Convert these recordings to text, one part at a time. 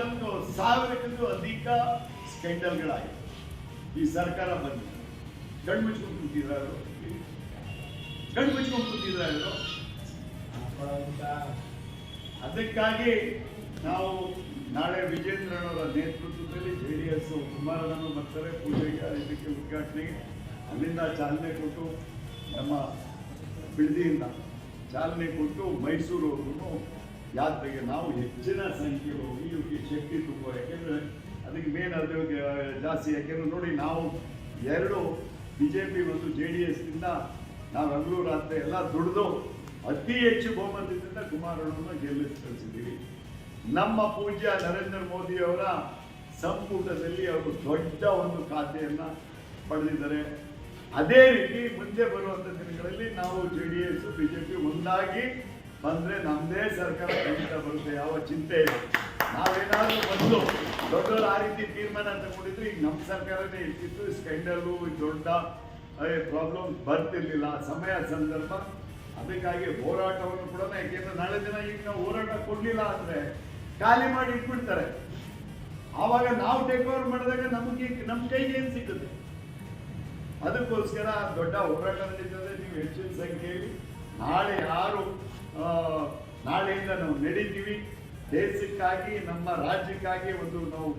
ಇಪ್ಪತ್ತು ಸಾವಿರಕ್ಕೂ ಅಧಿಕ ಸ್ಕ್ಯಾಂಡಲ್ಗಳಾಗಿವೆ ಈ ಸರ್ಕಾರ ಬಂದಿದೆ ಗಂಡು ಮುಚ್ಕೊಂಡು ಕೂತಿದ್ರು ಗಂಡು ಮುಚ್ಕೊಂಡು ಕೂತಿದ್ರು ಅದಕ್ಕಾಗಿ ನಾವು ನಾಳೆ ವಿಜೇಂದ್ರನವರ ನೇತೃತ್ವದಲ್ಲಿ ಜೆ ಡಿ ಎಸ್ ಕುಮಾರನನ್ನು ಬರ್ತಾರೆ. ಪೂಜೆಗೆ ಇದಕ್ಕೆ ಉದ್ಘಾಟನೆಗೆ. ಅಲ್ಲಿಂದ ಚಾಲನೆ ಕೊಟ್ಟು ನಮ್ಮ ಬಿಡದಿಯಿಂದ ಚಾಲನೆ ಕೊಟ್ಟು ಮೈಸೂರವರೆಗೂ ಯಾತ್ರೆಗೆ ನಾವು ಹೆಚ್ಚಿನ ಸಂಖ್ಯೆ ಹೋಗಿ ಇವಕ್ಕೆ ಶಕ್ತಿ ತುಂಬ ಯಾಕೆಂದರೆ ಅದಕ್ಕೆ ಮೇನ್ ಅದು ಜಾಸ್ತಿ, ಯಾಕೆಂದ್ರೆ ನೋಡಿ ನಾವು ಎರಡು ಬಿ ಜೆ ಪಿ ಮತ್ತು ಜೆ ಡಿ ಎಸ್ನಿಂದ ನಾವು ಹಗಲು ರಾತ್ರಿ ಎಲ್ಲ ದುಡಿದು ಅತಿ ಹೆಚ್ಚು ಬಹುಮತದಿಂದ ಕುಮಾರಣ್ಣನ ಗೆಲ್ಲಿಸಿ ಕಳಿಸಿದ್ದೀವಿ. ನಮ್ಮ ಪೂಜ್ಯ ನರೇಂದ್ರ ಮೋದಿ ಅವರ ಸಂಪುಟದಲ್ಲಿ ಅವರು ದೊಡ್ಡ ಒಂದು ಖಾತೆಯನ್ನು ಪಡೆದಿದ್ದಾರೆ. ಅದೇ ರೀತಿ ಮುಂದೆ ಬರುವಂಥ ದಿನಗಳಲ್ಲಿ ನಾವು ಜೆ ಡಿ ಎಸ್ ಬಿಜೆಪಿ ಒಂದಾಗಿ ಬಂದ್ರೆ ನಮ್ದೇ ಸರ್ಕಾರ ಖಂಡಿತ ಬರುತ್ತೆ, ಯಾವ ಚಿಂತೆ ಇಲ್ಲ. ನಾವೇನಾದ್ರೂ ಬಂದು ದೊಡ್ಡವರು ಆ ರೀತಿ ತೀರ್ಮಾನ ತಗೊಂಡಿದ್ರು ಈಗ ನಮ್ಮ ಸರ್ಕಾರನೇ ಇರ್ತಿತ್ತು ಸ್ಕ್ಯಾಂಡಲ್ಲು ದೊಡ್ಡ ಪ್ರಾಬ್ಲಮ್ ಬರ್ತಿರ್ಲಿಲ್ಲ. ಸಮಯ ಸಂದರ್ಭ, ಅದಕ್ಕಾಗಿ ಹೋರಾಟವನ್ನು ಕೂಡ ಯಾಕೆಂದ್ರೆ ನಾಳೆ ದಿನ ಈಗ ನಾವು ಹೋರಾಟ ಕೊಡ್ಲಿಲ್ಲ ಅಂದ್ರೆ ಖಾಲಿ ಮಾಡಿ ಇಟ್ಬಿಡ್ತಾರೆ. ಆವಾಗ ನಾವು ಟೇಕ್ ಓವರ್ ಮಾಡಿದಾಗ ನಮಗೆ ನಮ್ಮ ಕೈಗೆ ಏನು ಸಿಗುತ್ತೆ? ಅದಕ್ಕೋಸ್ಕರ ದೊಡ್ಡ ಹೋರಾಟ ನಡೀತದೆ, ನೀವು ಹೆಚ್ಚಿನ ಸಂಖ್ಯೆಯಲ್ಲಿ ನಾಳೆ ಯಾರು ನಾಳೆಯಿಂದ ನಾವು ನಡೀತೀವಿ. ದೇಶಕ್ಕಾಗಿ, ನಮ್ಮ ರಾಜ್ಯಕ್ಕಾಗಿ ಒಂದು ನಾವು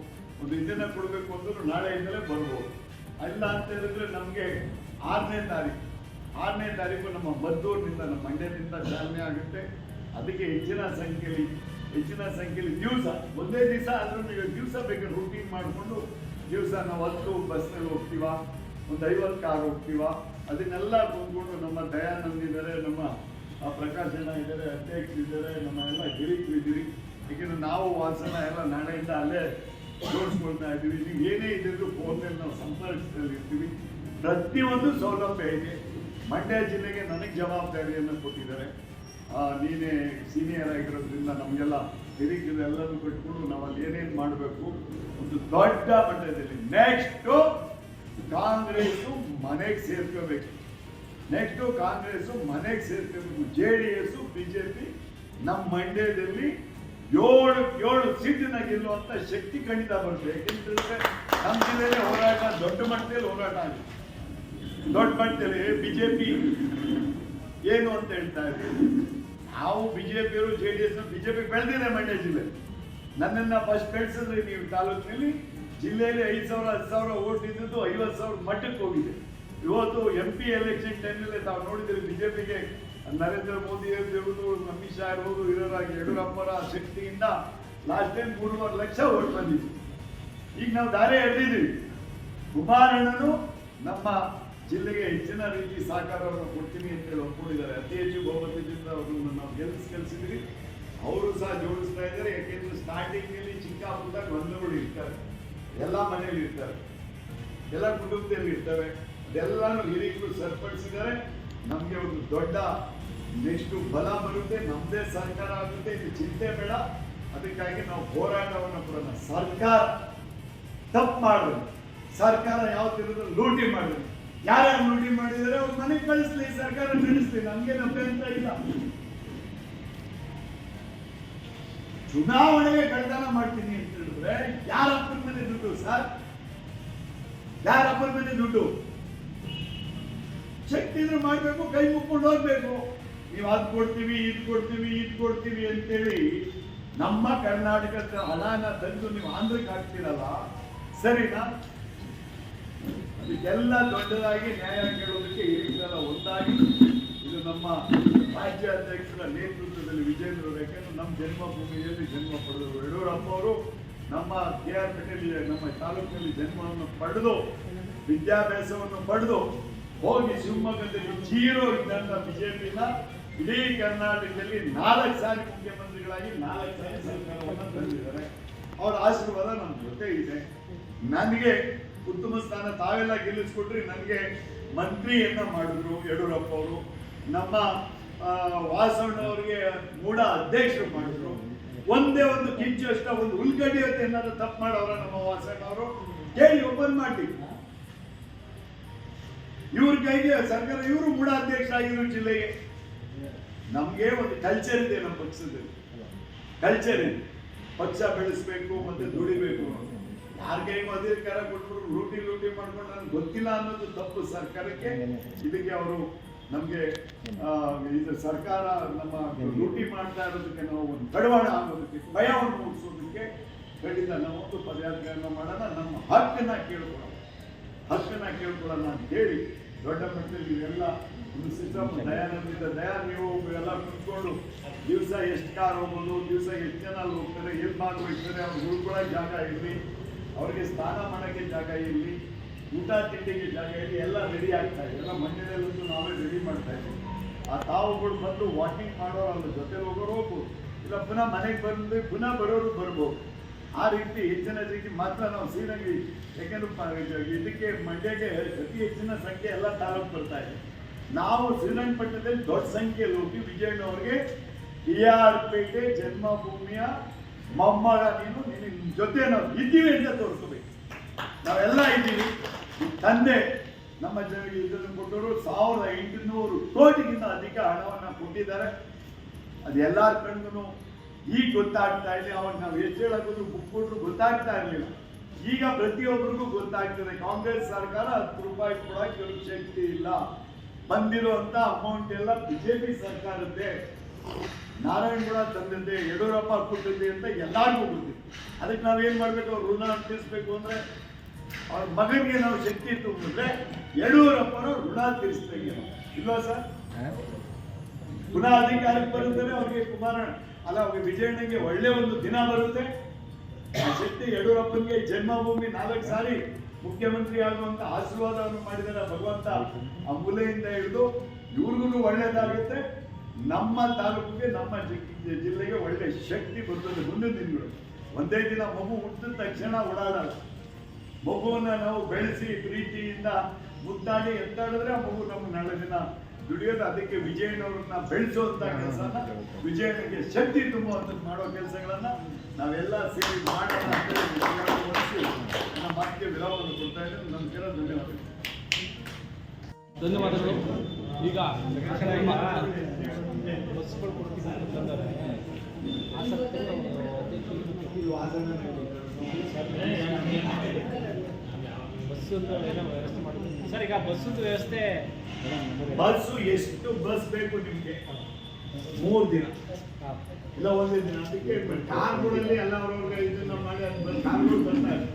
ಒಂದು ಇದನ್ನ ಕೊಡಬೇಕು ಅಂದ್ರೂ ನಾಳೆಯಿಂದಲೇ ಬರ್ಬೋದು. ಅಲ್ಲ ಅಂತ ಹೇಳಿದ್ರೆ ನಮಗೆ ಆರನೇ ತಾರೀಕು. ಆರನೇ ತಾರೀಕು ನಮ್ಮ ಮದ್ದೂರಿನಿಂದ ನಮ್ಮ ಮಂಡ್ಯದಿಂದ ಚಾಲನೆ ಆಗುತ್ತೆ. ಅದಕ್ಕೆ ಹೆಚ್ಚಿನ ಸಂಖ್ಯೆಯಲ್ಲಿ ಹೆಚ್ಚಿನ ಸಂಖ್ಯೆಯಲ್ಲಿ ದಿವಸ, ಒಂದೇ ದಿವಸ ಆದ್ರೂ ನೀವು ದಿವಸ ಬೇಕಾದ್ರೆ ರೂಟೀನ್ ಮಾಡಿಕೊಂಡು ದಿವಸ ನಾವು ಹತ್ತು ಬಸ್ನಲ್ಲಿ ಹೋಗ್ತೀವ, ಒಂದು ಐವತ್ತು ಕಾರ್ ಹೋಗ್ತೀವ, ಅದನ್ನೆಲ್ಲ ತುಂಬಿಕೊಂಡು ನಮ್ಮ ದಯಾನಂದಿದ್ದಾರೆ ನಮ್ಮ ಆ, ಪ್ರಕಾಶ್ ಜನ ಇದ್ದಾರೆ ಅಧ್ಯಕ್ಷ ಇದ್ದಾರೆ ನಮ್ಮ ಎಲ್ಲ ಹಿರಿಕರು ಇದ್ದೀರಿ. ಯಾಕೆಂದ್ರೆ ನಾವು ವಾಸನ ಎಲ್ಲ ನಾಳೆಯಿಂದ ಅಲ್ಲೇ ಜೋಡಿಸ್ಕೊಳ್ತಾ ಇದ್ದೀವಿ. ನೀವು ಏನೇ ಇದ್ದರೂ ಫೋನಲ್ಲಿ ನಾವು ಸಂಪರ್ಕದಲ್ಲಿ ಇರ್ತೀವಿ. ಪ್ರತಿಯೊಂದು ಸೌಲಭ್ಯ ಇದೆ. ಮಂಡ್ಯ ಜಿಲ್ಲೆಗೆ ನನಗೆ ಜವಾಬ್ದಾರಿಯನ್ನು ಕೊಟ್ಟಿದ್ದಾರೆ. ನೀನೇ ಸೀನಿಯರ್ ಆಗಿರೋದ್ರಿಂದ ನಮಗೆಲ್ಲ ಹಿರಿಕರು ಎಲ್ಲರೂ ಕಟ್ಕೊಂಡು ನಾವು ಅಲ್ಲಿ ಏನೇನು ಮಾಡಬೇಕು? ಒಂದು ದೊಡ್ಡ ಮಟ್ಟದಲ್ಲಿ ನೆಕ್ಸ್ಟು ಕಾಂಗ್ರೆಸ್ಸು ಮನೆಗೆ ಸೇರ್ಕೋಬೇಕು. ನೆಕ್ಸ್ಟು ಕಾಂಗ್ರೆಸ್ಸು ಮನೆಗೆ ಸೇರ್ಕೋಬೇಕು ಜೆ ಡಿ ಎಸ್ ಬಿಜೆಪಿ ನಮ್ಮ ಮಂಡ್ಯದಲ್ಲಿ ಏಳು ಏಳು ಸೀಟಿನ ಗೆಲ್ಲುವಂತ ಶಕ್ತಿ ಖಂಡಿತ ಬರುತ್ತೆ. ಯಾಕೆಂತಂದ್ರೆ ನಮ್ಮ ಜಿಲ್ಲೆಯಲ್ಲಿ ಹೋರಾಟ, ದೊಡ್ಡ ಮಟ್ಟದಲ್ಲಿ ಹೋರಾಟ ಆಗಿದೆ. ದೊಡ್ಡ ಮಟ್ಟದಲ್ಲಿ ಬಿಜೆಪಿ ಏನು ಅಂತ ಹೇಳ್ತಾ ಇದ್ದೀವಿ. ನಾವು B J D S BJP ಬೆಳೆದಿದೆ ಮಂಡ್ಯ ಜಿಲ್ಲೆ. ನನ್ನನ್ನ ಫಸ್ಟ್ ಬೆಳೆಸಿದ್ರೆ ನೀವು ತಾಲೂಕಿನಲ್ಲಿ ಜಿಲ್ಲೆಯಲ್ಲಿ ಐದು ಸಾವಿರ, ಹತ್ತು ಸಾವಿರ ಓಟ್ ಇದ್ದದ್ದು ಐವತ್ತು ಸಾವಿರ ಮಟ್ಟಕ್ಕೆ ಹೋಗಿದೆ. ಇವತ್ತು ಎಂ ಪಿ ಎಲೆಕ್ಷನ್ ಟೈಮಲ್ಲಿ ತಾವು ನೋಡಿದ್ರೆ ಬಿಜೆಪಿಗೆ ನರೇಂದ್ರ ಮೋದಿ ಇರ್ಬೋದು ಅಮಿತ್ ಶಾ ಇರ್ಬೋದು ಇರೋರಾಗಿ ಯಡಿಯೂರಪ್ಪರ ಶಕ್ತಿಯಿಂದ ಲಾಸ್ಟ್ ಟೈಮ್ ಮೂರುವರೆ ಲಕ್ಷ ಓಟ್ ಬಂದಿದ್ವಿ ಈಗ ನಾವು ದಾರಿ ಎಳೆದಿದ್ದೀವಿ. ಕುಮಾರಣ್ಣನು ನಮ್ಮ ಜಿಲ್ಲೆಗೆ ಹೆಚ್ಚಿನ ರೀತಿ ಸಹಕಾರವನ್ನು ಕೊಡ್ತೀನಿ ಅಂತ ಹೇಳಿ ಒಪ್ಕೊಂಡಿದ್ದಾರೆ. ಅತಿ ಹೆಚ್ಚು ಬಹುಮತದಿಂದ ಅವರನ್ನು ನಾವು ಗೆಲ್ಲಿಸಿ ಕಲಿಸಿದ್ವಿ ಅವರು ಸಹ ಜೋಡಿಸ್ತಾ ಇದ್ದಾರೆ. ಯಾಕೆಂದ್ರೆ ಸ್ಟಾರ್ಟಿಂಗ್ನಲ್ಲಿ ಚಿಕ್ಕ ಪುಟ್ಟ ಗೊಂದಲಗಳು ಇರ್ತಾರೆ. ಎಲ್ಲ ಮನೆಯಲ್ಲಿ ಇರ್ತಾರೆ. ಎಲ್ಲ ಕುಟುಂಬದಲ್ಲಿ ಇರ್ತವೆ. ಅದೆಲ್ಲಾನು ಹಿರಿಯರು ಸರಿಪಡಿಸಿದ್ದಾರೆ. ನಮಗೆ ಒಂದು ದೊಡ್ಡ ನೆಕ್ಸ್ಟ್ ಬಲ ಬರುತ್ತೆ ನಮ್ಮದೇ ಸರ್ಕಾರ ಆಗುತ್ತೆ, ಇದು ಚಿಂತೆ ಬೇಡ. ಅದಕ್ಕಾಗಿ ನಾವು ಹೋರಾಟವನ್ನು ಕೊಡೋಣ ಸರ್ಕಾರ ತಪ್ಪು ಮಾಡಿದ್ರು. ಸರ್ಕಾರ ಯಾವ ತಿರುಗಿದ್ರು ಲೂಟಿ ಮಾಡಿದ್ರು. ಯಾರ್ಯಾರು ಲೂಟಿ ಮಾಡಿದರೆ ಅವ್ರು ಮನೆಗೆ ಕಳಿಸ್ಲಿ, ಸರ್ಕಾರ ನಡೆಸ್ಲಿ ನಮ್ಗೆ ಅಂತ ಇಲ್ಲ. ಚುನಾವಣೆಗೆ ಕಳ್ತನ ಮಾಡ್ತೀನಿ ಅಂತ ಹೇಳಿದ್ರೆ, ಯಾರ ಅಪ್ಪನ ಮನೆ ದುಡ್ಡು ಸರ್? ಯಾರ ಅಪ್ಪನ ಮನೆ ದುಡ್ಡು? ಶಕ್ತಿ ಇದ್ರೆ ಮಾಡಬೇಕು, ಕೈ ಮುಕ್ಕೊಂಡು ಹೋಗ್ಬೇಕು. ನೀವು ಅದು ಕೊಡ್ತೀವಿ, ಇದ್ ಕೊಡ್ತೀವಿ, ಇದು ಕೊಡ್ತೀವಿ ಅಂತೇಳಿ ನಮ್ಮ ಕರ್ನಾಟಕದ ಹಣನ ತಂದು ನೀವು ಆಂಧ್ರಕ್ಕೆ ಹಾಕ್ತೀರಲ್ಲ ಸರಿನಾ ಅದಕ್ಕೆಲ್ಲ ದೊಡ್ಡದಾಗಿ ನ್ಯಾಯ ಕೇಳೋದಕ್ಕೆ ಏನಿಲ್ಲ ಒಂದಾಗಿ ಇದು ನಮ್ಮ ರಾಜ್ಯ ಅಧ್ಯಕ್ಷರ ನೇತೃತ್ವದಲ್ಲಿ ವಿಜೇಂದ್ರ ಯಾಕೆಂದ್ರೆ ನಮ್ಮ ಜನ್ಮಭೂಮಿಯಲ್ಲಿ ಜನ್ಮ ಪಡೆದರು. ಯಡಿಯೂರಪ್ಪ ಅವರು ನಮ್ಮ ಕೆ ಆರ್ ಪಟೇಲ್ ನಮ್ಮ ತಾಲೂಕಿನಲ್ಲಿ ಜನ್ಮವನ್ನು ಪಡೆದು, ವಿದ್ಯಾಭ್ಯಾಸವನ್ನು ಪಡೆದು ಹೋಗಿ ಶಿವಮೊಗ್ಗದಲ್ಲಿ ಜೀರೋ ಇದ್ದಂತ ಬಿಜೆಪಿನ ಇಡೀ ಕರ್ನಾಟಕದಲ್ಲಿ ನಾಲ್ಕು ಸಾರಿ ಮುಖ್ಯಮಂತ್ರಿಗಳಾಗಿ, ನಾಲ್ಕು ಸಾರಿ ಸರ್ಕಾರವನ್ನು ತಂದಿದ್ದಾರೆ ಅವರ ಆಶೀರ್ವಾದ ನಮ್ಮ ಜೊತೆ ಇದೆ. ನನಗೆ ಉತ್ತಮ ಸ್ಥಾನ ತಾವೆಲ್ಲ ಗೆಲ್ಲಿಸ್ಕೊಟ್ರಿ, ನನಗೆ ಮಂತ್ರಿಯನ್ನ ಮಾಡಿದ್ರು ಯಡಿಯೂರಪ್ಪ ಅವರು. ನಮ್ಮ ವಾಸಣ್ಣ ಅವರಿಗೆ ಮೂಡ ಅಧ್ಯಕ್ಷರು ಮಾಡಿದ್ರು. ಒಂದೇ ಒಂದು ಕಿಂಚು ಅಷ್ಟ, ಒಂದು ಉಲ್ಗಡ್ಡಿ ಅಂತ ಏನಾದ್ರು ತಪ್ಪು ಮಾಡವ್ರ ನಮ್ಮ ವಾಸಣ್ಣ ಅವರು. ಕೇಳಿ ಓಪನ್ ಮಾಡಿ ಇವ್ರ ಕೈಗೆ ಸರ್ಕಾರ, ಇವರು ಅಧ್ಯಕ್ಷ ಆಗಿರು ಜಿಲ್ಲೆಗೆ. ನಮ್ಗೆ ಒಂದು ಕಲ್ಚರ್ ಇದೆ ನಮ್ಮ ಪಕ್ಷದಲ್ಲಿ ಕಲ್ಚರ್ ಇದೆ. ಪಕ್ಷ ಬೆಳೆಸ್ಬೇಕು, ಮತ್ತೆ ದುಡಿಬೇಕು. ಯಾರ ಕೈಗೂ ಅಧಿಕಾರ ಕೊಟ್ಟರು ಲೂಟಿ ಲೂಟಿ ಮಾಡ್ಕೊಂಡು ನನಗೆ ಗೊತ್ತಿಲ್ಲ ಅನ್ನೋದು ತಪ್ಪು ಸರ್ಕಾರಕ್ಕೆ. ಇದಕ್ಕೆ ಅವರು ನಮಗೆ ಇದು ಸರ್ಕಾರ ನಮ್ಮ ಲೂಟಿ ಮಾಡ್ತಾ ಇರೋದಕ್ಕೆ ನಾವು ಒಂದು ಕಡವಾಣ ಆಗೋದಕ್ಕೆ, ಭಯವನ್ನು ಮೂಡಿಸೋದಕ್ಕೆ ಖಂಡಿತ ನಾವು ಒಂದು ಪದಯಾತ್ರೆಯನ್ನು ಮಾಡೋಣ. ನಮ್ಮ ಹಕ್ಕನ್ನ ಕೇಳ್ಕೊಳ್ಳೋಣ. ಹಕ್ಕನ್ನ ಕೇಳ್ಕೊಳ್ಳೋಣ ಅಂತ ಹೇಳಿ ದೊಡ್ಡ ಮಟ್ಟದಲ್ಲಿ ಇವೆಲ್ಲ ಒಂದು ಸಿಸ್ಟಮ್ ದಯಾನಂದಿದ್ದ ದಯಾ ನೀವು ಎಲ್ಲ ಕುತ್ಕೊಂಡು ದಿವಸ ಎಷ್ಟು ಕಾರ್ ಹೋಗೋದು ದಿವಸ ಎಷ್ಟು ಜನ ಅಲ್ಲಿ ಹೋಗ್ತಾರೆ ಎಲ್ಲಿ ಭಾಗವಹಿಸ್ತಾರೆ ಅವ್ರು ಉಳ್ಕೊಳ್ಳೋಕೆ ಜಾಗ ಇರಲಿ ಅವ್ರಿಗೆ ಸ್ನಾನ ಮಾಡೋಕ್ಕೆ ಜಾಗ ಇರಲಿ ಊಟ ತಿಂಡಿಗೆ ಜಾಗ ಇರಲಿ ಎಲ್ಲ ರೆಡಿ ಆಗ್ತಾ ಇದೆ. ಎಲ್ಲ ಮಂಡ್ಯದಲ್ಲಂತೂ ನಾವೇ ರೆಡಿ ಮಾಡ್ತಾ ಇದ್ದೀವಿ. ಆ ತಾವುಗಳು ಬಂದು ವಾಕಿಂಗ್ ಮಾಡೋರು ಅವ್ರ ಜೊತೆ ಹೋಗೋರು ಹೋಗ್ಬೋದು. ಇಲ್ಲ ಪುನಃ ಮನೆಗೆ ಬಂದು ಪುನಃ ಬರೋರು ಬರ್ಬೋದು. ಆ ರೀತಿ ಹೆಚ್ಚಿನ ರೀತಿ ಮಾತ್ರ ನಾವು ಶ್ರೀರಂಗಿ ಯಾಕೆಂದ್ರೆ ಇದಕ್ಕೆ ಮಂಡ್ಯಕ್ಕೆ ಅತಿ ಹೆಚ್ಚಿನ ಸಂಖ್ಯೆ ಎಲ್ಲ ತಾಲೂಕು ಬರ್ತಾ ಇದೆ. ನಾವು ಶ್ರೀರಂಗಪಟ್ಟಣದಲ್ಲಿ ದೊಡ್ಡ ಸಂಖ್ಯೆಯಲ್ಲಿ ಹೋಗಿ ವಿಜಯಣ್ಣವ್ರಿಗೆ ಕೆ ಆರ್ ಪೇಟೆ, ಜನ್ಮಭೂಮಿಯ ಮೊಮ್ಮಗ ನೀನು ನಿನ್ನ ಜೊತೆ ನಾವು ಇದ್ದೀವಿ ಅಂತ ತೋರಿಸ್ಕೋಬೇಕು. ನಾವೆಲ್ಲ ಇದ್ದೀವಿ. ತಂದೆ ನಮ್ಮ ಜನರಿಗೆ ಇದನ್ನು ಕೊಟ್ಟವರು ಸಾವಿರದ ಎಂಟುನೂರು ಕೋಟಿಗಿಂತ ಅಧಿಕ ಹಣವನ್ನು ಕೊಟ್ಟಿದ್ದಾರೆ. ಅದು ಎಲ್ಲರ ಕಣ್ಗೂ ಈಗ ಗೊತ್ತಾಗ್ತಾ ಇದೆ ಅವಾಗ ನಾವು ಎಷ್ಟು ಹೇಳೋದು ಬುಕ್ ಕೊಟ್ಟರು ಗೊತ್ತಾಗ್ತಾ ಇರಲಿಲ್ಲ. ಈಗ ಪ್ರತಿಯೊಬ್ಬರಿಗೂ ಗೊತ್ತಾಗ್ತದೆ ಕಾಂಗ್ರೆಸ್ ಸರ್ಕಾರ ಹತ್ತು ರೂಪಾಯಿ ಕೊಡೋಕೆ ಕೆಲವು ಶಕ್ತಿ ಇಲ್ಲ. ಬಂದಿರುವಂತ ಅಮೌಂಟ್ ಎಲ್ಲ ಬಿಜೆಪಿ ಸರ್ಕಾರದ್ದೇ. ನಾರಾಯಣಗೌಡ ತಂದಿದ್ದೆ ಯಡಿಯೂರಪ್ಪ ಕೊಟ್ಟಿದ್ದೆ ಅಂತ ಎಲ್ಲರಿಗೂ ಗೊತ್ತಿದೆ ಅದಕ್ಕೆ ನಾವೇನು ಮಾಡಬೇಕು ಅವ್ರ ಋಣ ತೀರಿಸ್ಬೇಕು ಅಂದ್ರೆ ಅವ್ರ ಮಗನಿಗೆ ನಾವು ಶಕ್ತಿ ತುಂಬಿದ್ರೆ ಯಡಿಯೂರಪ್ಪನ ಋಣ ತೀರಿಸ್ಬೇಕು. ಇಲ್ವಾ ಸರ್? ಪುನಃ ಅಧಿಕಾರಕ್ಕೆ ಬರುತ್ತಾರೆ ಅವ್ರಿಗೆ ಕುಮಾರ ಅಲ್ಲ ವಿಜಯಣ್ಣಗೆ ಒಳ್ಳೆ ಒಂದು ದಿನ ಬರುತ್ತೆ. ಶಕ್ತಿ ಯಡಿಯೂರಪ್ಪನಿಗೆ ಜನ್ಮಭೂಮಿ ನಾಲ್ಕು ಸಾರಿ ಮುಖ್ಯಮಂತ್ರಿ ಆಗುವಂತ ಆಶೀರ್ವಾದವನ್ನು ಮಾಡಿದರೆ, ಭಗವಂತ ಆ ಮೂಲೆಯಿಂದ ಹಿಡಿದು ಇವ್ರಿಗೂ ಒಳ್ಳೇದಾಗುತ್ತೆ. ನಮ್ಮ ತಾಲೂಕಿಗೆ, ನಮ್ಮ ಜಿಲ್ಲೆಗೆ ಒಳ್ಳೆ ಶಕ್ತಿ ಬರ್ತದೆ ಮುಂದಿನ ದಿನಗಳು. ಒಂದೇ ದಿನ ಮಗು ಹುಟ್ಟಿದ ತಕ್ಷಣ ಓಡಾಡಲ್ಲ ಮಗುವನ್ನು ನಾವು ಬೆಳೆಸಿ ಪ್ರೀತಿಯಿಂದ ಮುದ್ದಾಡಿ ಎತ್ತಾಡಿದ್ರೆ ಆ ಮಗು ನಮ್ಗೆ ನಾಳೆ ದಿನ ದುಡಿಯೋದು ಅದಕ್ಕೆ ವಿಜಯನವ್ರನ್ನ ಬೆಳೆಸುವಂತ ಕೆಲಸನ ವಿಜಯನಿಗೆ ಶಕ್ತಿ ತುಂಬುವಂಥದ್ದು ಮಾಡೋ ಕೆಲಸಗಳನ್ನ ನಾವೆಲ್ಲ ಸೇರಿ ಮಾಡಿ ಅಂತ ಹೇಳಿ ವಿಶ್ವಾಸವಹಿಸಿ ನನ್ನ ಮಾತಿಗೆ ವಿರಾಮವನ್ನು ಕೊಡ್ತಾ ಇದ್ದೇನೆ. ನಮಸ್ಕಾರ ಧನ್ಯವಾದಗಳು. ಧನ್ಯವಾದಗಳು. ಈಗ ಬಸ್ಗಳು ಕೊಡ್ತೀನಿ ಅಂತಂದರೆ ಆಸಕ್ತರು ಬಸ್ ಅಂತ ಏನೋ ವ್ಯವಸ್ಥೆ ಸರ್ ಈಗ ಬಸ್ಸದ್ದು ವ್ಯವಸ್ಥೆ ಬಸ್ಸು ಎಷ್ಟು ಬಸ್ ಬೇಕು ನಿಮಗೆ? ಮೂರು ದಿನ. ಇಲ್ಲ ಒಂದೇ ದಿನ. ಅದಕ್ಕೆ ಕಾರ್ಗಳಲ್ಲಿ ಎಲ್ಲ ಅವ್ರವ್ರ ಇದನ್ನ ಮಾಡಿ ಅದು ಕಾರ್ಗಳು ಬರ್ತಾರೆ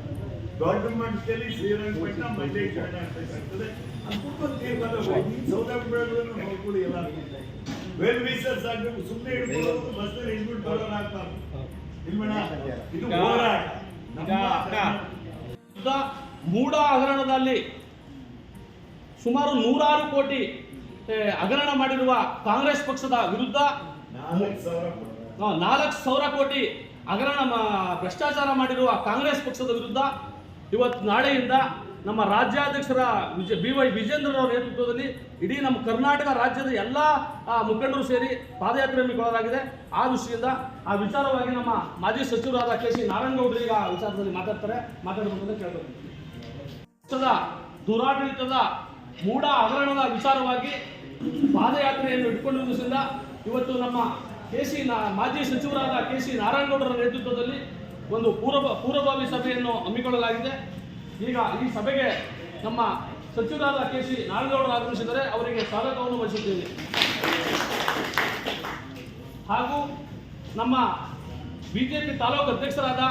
ದೊಡ್ಡ ಮಟ್ಟದಲ್ಲಿ ಶ್ರೀರಂಗಪಟ್ಟಣ ಮಂಡ್ಯ ಜಾಯ್ನ್ ಆಗ್ಬೇಕಾಗ್ತದೆ ಅದ್ಬಿಟ್ಟು ತೀರ್ಮಾನ. ಸೌಲಭ್ಯಗಳನ್ನು ನೋಡ್ಕೊಳ್ಳಿ ಎಲ್ಲ ವೆಲ್ ವಿಸರ್ಸ್ ಆಗಿ ಸುಮ್ಮನೆ ಹಿಡ್ಕೊಳ್ಳೋದು ಬಸ್ಸಲ್ಲಿ ಇಟ್ಬಿಟ್ಟು ಬರೋರು ಆಗ್ಬಾರ್ದು. ಇಲ್ವಣ್ಣ ಇದು ಈಗ- ಹೋರಾಟ ಮೂಡ ಹಗರಣದಲ್ಲಿ ಸುಮಾರು ನೂರಾರು ಕೋಟಿ ಹಗರಣ ಮಾಡಿರುವ ಕಾಂಗ್ರೆಸ್ ಪಕ್ಷದ ವಿರುದ್ಧ ನಾಲ್ಕು ಸಾವಿರ ಕೋಟಿ ಹಗರಣ ಭ್ರಷ್ಟಾಚಾರ ಮಾಡಿರುವ ಕಾಂಗ್ರೆಸ್ ಪಕ್ಷದ ವಿರುದ್ಧ ಇವತ್ತು ನಾಳೆಯಿಂದ ನಮ್ಮ ರಾಜ್ಯಾಧ್ಯಕ್ಷರ ವಿಜಯ ಬಿ ವೈ ವಿಜೇಂದ್ರರವರ ನೇತೃತ್ವದಲ್ಲಿ ಇಡೀ ನಮ್ಮ ಕರ್ನಾಟಕ ರಾಜ್ಯದ ಎಲ್ಲ ಮುಖಂಡರು ಸೇರಿ ಪಾದಯಾತ್ರೆ ಹಮ್ಮಿಕೊಳ್ಳಲಾಗಿದೆ. ಆ ದೃಷ್ಟಿಯಿಂದ ಆ ವಿಚಾರವಾಗಿ ನಮ್ಮ ಮಾಜಿ ಸಚಿವರಾದ ಕೆ ಸಿ ನಾರಾಯಣಗೌಡರು ಈಗ ಆ ವಿಚಾರದಲ್ಲಿ ಮಾತಾಡ್ತಾರೆ. ಮಾತಾಡಬೇಕು ಅಂತ ಪಕ್ಷದ ದುರಾಡಳಿತದ ಮೂಢ ಹಗರಣದ ವಿಚಾರವಾಗಿ ಪಾದಯಾತ್ರೆಯನ್ನು ಇಟ್ಕೊಂಡಿರುವುದರಿಂದ ಇವತ್ತು ನಮ್ಮ ಕೆ ಸಿ ಮಾಜಿ ಸಚಿವರಾದ ಕೆ ಸಿ ನಾರಾಯಣಗೌಡರ ನೇತೃತ್ವದಲ್ಲಿ ಒಂದು ಪೂರ್ವ, ಪೂರ್ವಭಾವಿ ಸಭೆಯನ್ನು ಹಮ್ಮಿಕೊಳ್ಳಲಾಗಿದೆ. ಈಗ ಈ ಸಭೆಗೆ ನಮ್ಮ ಸಚಿವರಾದ ಕೆ ಸಿ ನಾರಾಯಣಗೌಡರು ಆಗಮಿಸಿದರೆ ಅವರಿಗೆ ಸ್ವಾಗತವನ್ನು ವಹಿಸುತ್ತೇವೆ ಹಾಗೂ ನಮ್ಮ ಬಿಜೆಪಿ ತಾಲೂಕು ಅಧ್ಯಕ್ಷರಾದ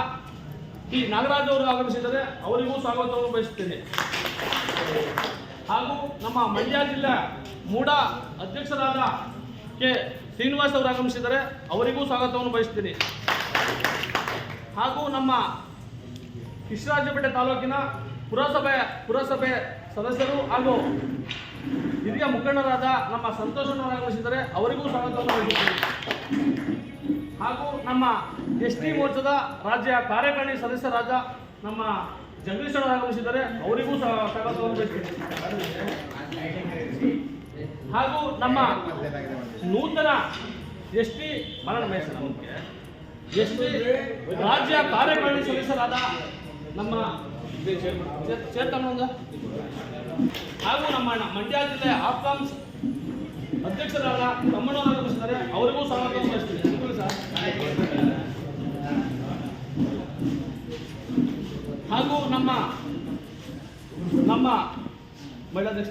ಟಿ ನಾಗರಾಜ್ ಅವರು ಆಗಮಿಸಿದರೆ ಅವರಿಗೂ ಸ್ವಾಗತವನ್ನು ಬಯಸುತ್ತೇನೆ. ಹಾಗೂ ನಮ್ಮ ಮಂಡ್ಯ ಜಿಲ್ಲೆ ಮೂಡ ಅಧ್ಯಕ್ಷರಾದ ಕೆ ಶ್ರೀನಿವಾಸ್ ಅವರು ಆಗಮಿಸಿದರೆ ಅವರಿಗೂ ಸ್ವಾಗತವನ್ನು ಬಯಸ್ತೀನಿ ಹಾಗೂ ನಮ್ಮ ಕೃಷ್ಣರಾಜಪೇಟೆ ತಾಲೂಕಿನ ಪುರಸಭೆ ಪುರಸಭೆ ಸದಸ್ಯರು ಹಾಗೂ ಹಿರಿಯ ಮುಖಂಡರಾದ ನಮ್ಮ ಸಂತೋಷನವರು ಆಗಮಿಸಿದರೆ ಅವರಿಗೂ ಸ್ವಾಗತವನ್ನು ಬಯಸುತ್ತೇನೆ. ಹಾಗೂ ನಮ್ಮ ಎಸ್ ಟಿ ಮೋರ್ಚಾದ ರಾಜ್ಯ ಕಾರ್ಯಕಾರಿಣಿ ಸದಸ್ಯರಾದ ನಮ್ಮ ಜಗದೀಶ್ವರ ಆಗಮಿಸಿದ್ದಾರೆ. ಅವರಿಗೂ ಸಹ ಸ್ವಾಗತ ಹಾಗೂ ನಮ್ಮ ನೂತನ ಎಸ್ ಟಿ ಮರಣ ಎಸ್ ಟಿ ರಾಜ್ಯ ಕಾರ್ಯಕಾರಿಣಿ ಸದಸ್ಯರಾದ ನಮ್ಮ ಚೇ- ಚೇತನ್ ಒಂದು ಹಾಗೂ ನಮ್ಮ ಮಂಡ್ಯ ಜಿಲ್ಲೆ ಆಫ್ಕಾಮ್ಸ್ ಅಧ್ಯಕ್ಷರಾದ ತಮ್ಮಣ್ಣವರು ಆಗಮಿಸಿದ್ದಾರೆ. ಅವರಿಗೂ ಸ್ವಾಗತ ಸರ್ ಹಾಗೂ ನಮ್ಮ ನಮ್ಮ ಮಹಿಳಾಧ್ಯಕ್ಷ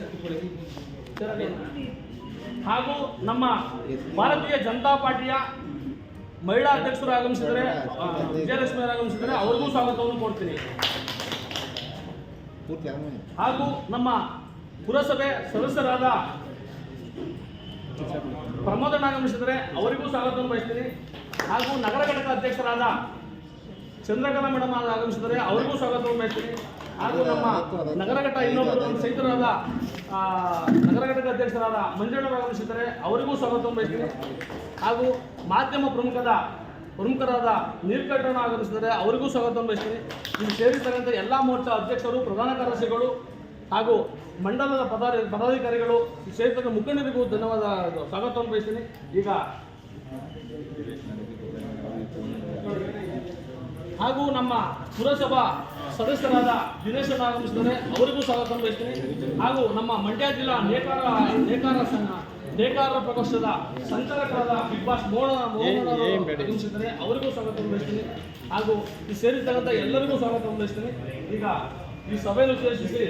ಹಾಗೂ ನಮ್ಮ ಭಾರತೀಯ ಜನತಾ ಪಾರ್ಟಿಯ ಮಹಿಳಾ ಅಧ್ಯಕ್ಷರು ಆಗಮಿಸಿದರೆ ವಿಜಯಲಕ್ಷ್ಮಿ ಆಗಮಿಸಿದರೆ ಅವ್ರಿಗೂ ಸ್ವಾಗತವನ್ನು ಕೊಡ್ತೀನಿ ಹಾಗೂ ನಮ್ಮ ಪುರಸಭೆ ಸದಸ್ಯರಾದ ಪ್ರಮೋದಣ್ಣ ಆಗಮಿಸಿದರೆ ಅವರಿಗೂ ಸ್ವಾಗತವನ್ನು ಬಯಸ್ತೀನಿ. ಹಾಗೂ ನಗರ ಘಟಕ ಅಧ್ಯಕ್ಷರಾದ ಚಂದ್ರಕಲಾ ಮೇಡಮ್ ಆಗಮಿಸಿದರೆ ಅವರಿಗೂ ಸ್ವಾಗತವನ್ನು ಬಯಸ್ತೀನಿ ಹಾಗೂ ನಮ್ಮ ನಗರ ಘಟಕ ಇನ್ನೊಬ್ಬರು ನಮ್ಮ ಸೈತರಾದ ನಗರ ಘಟಕ ಅಧ್ಯಕ್ಷರಾದ ಮಂಜಣ್ಣವರು ಆಗಮಿಸಿದರೆ ಅವರಿಗೂ ಸ್ವಾಗತವನ್ನು ಬಯಸ್ತೀನಿ ಹಾಗೂ ಮಾಧ್ಯಮ ಪ್ರಮುಖದ, ಪ್ರಮುಖರಾದ ನೀರ್ಕಟ್ಟಣ ಆಗಮಿಸಿದರೆ ಅವರಿಗೂ ಸ್ವಾಗತವನ್ನು ಬಯಸ್ತೀನಿ ಇಲ್ಲಿ ಸೇರಿರ್ತಕ್ಕಂಥ ಎಲ್ಲ ಮೋರ್ಚಾ ಅಧ್ಯಕ್ಷರು, ಪ್ರಧಾನ ಕಾರ್ಯದರ್ಶಿಗಳು ಹಾಗೂ ಮಂಡಲದ ಪದಾಧಿ ಪದಾಧಿಕಾರಿಗಳು ಕ್ಷೇತ್ರದ ಮುಖಂಡರಿಗೂ ಧನ್ಯವಾದ ಸ್ವಾಗತವನ್ನು ಬಯಸ್ತೀನಿ ಈಗ ಹಾಗೂ ನಮ್ಮ ಪುರಸಭಾ ಸದಸ್ಯರಾದ ದಿನೇಶ್ ಆಗಮಿಸಿದರೆ ಅವರಿಗೂ ಸ್ವಾಗತ ಬಯಸ್ತೀನಿ ಹಾಗೂ ನಮ್ಮ ಮಂಡ್ಯ ಜಿಲ್ಲಾ ನೇಕಾರ ನೇಕಾರ ಸಂಘ ನೇಕಾರ ಪ್ರಕೋಷ್ಠದ ಸಂಚಾಲಕರಾದ ಬಿಗ್ ಬಾಸ್ ಆಗಮಿಸಿದರೆ ಅವರಿಗೂ ಸ್ವಾಗತ ಬಯಸ್ತೀನಿ ಹಾಗೂ ಈ ಸೇರಿರ್ತಕ್ಕಂಥ ಎಲ್ಲರಿಗೂ ಸ್ವಾಗತ ಬಯಸ್ತೀನಿ ಈಗ ಈ ಸಭೆಯನ್ನು ಉದ್ದೇಶಿಸಿ